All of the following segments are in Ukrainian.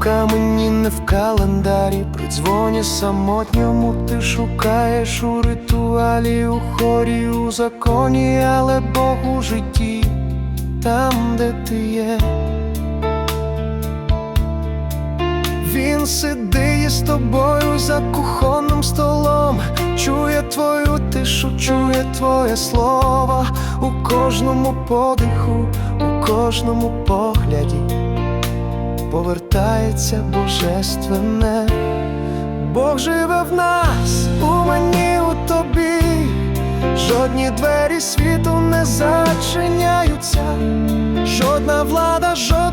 камені, не в календарі. При дзвоні самотньому ти шукаєш у ритуалі, у хорі, у законі, але Бог у житті, там, де ти є. Він сидить з тобою за кухонним столом, чує твою тишу, чує твоє слово у кожному подиху, у кожному погляді повертається божественне. Бог живе в нас, у мені, у тобі. Жодні двері світу не зачиняються, жодна влада, жодний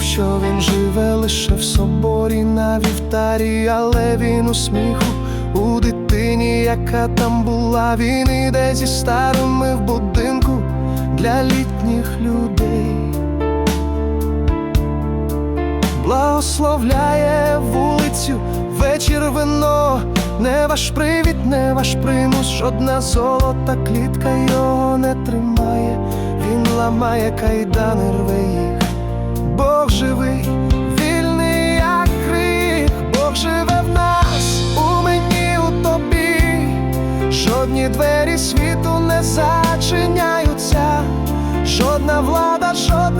думав, що він живе лише в соборі на вівтарі, але він у сміху у дитині, яка там була, він іде зі старими в будинку для літніх людей. Благословляє вулицю, вечір вино, не ваш привід, не ваш примус, жодна золота клітка його не тримає, він ламає кайдани, рве їх. Двері світу не зачиняються, жодна влада, жодний